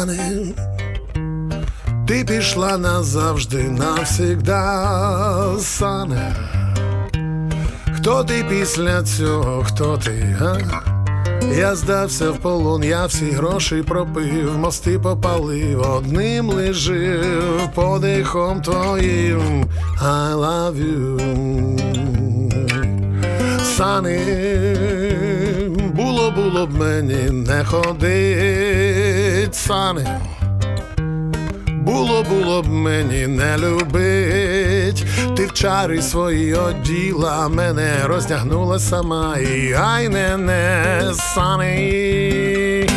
Сани, ти пішла назавжди, навсігда, Сане. Хто ти після цього, хто ти, га? Я здався в полон, я всі гроші пропив, мости попалив, одним лежив подихом твоїм. I love you. Сани, було, було б мені не сани. Було, було б мені не любить, ти в чари свої оділа, мене роздягнула сама, і ай не не sunny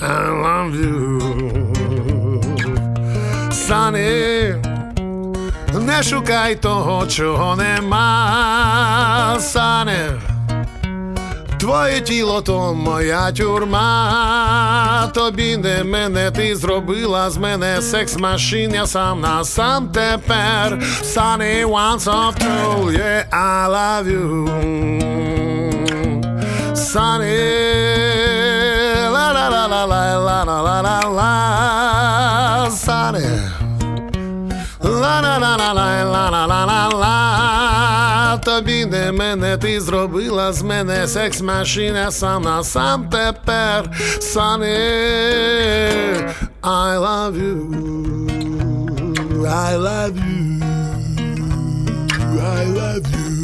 I love you. Sunny не шукай того, чого нема, Сане. Твоє тіло то моя тюрма, тобі не мене ти зробила з мене секс машин, я сам на сам тепер. Sunny once of two, yeah, I love you. Sunny, la la la la la la la la la la, Sunny. La la la la la la la la la Тобі не мене, ти зробила з мене секс машина сам на сам тепер Sunny I love you I love you I love you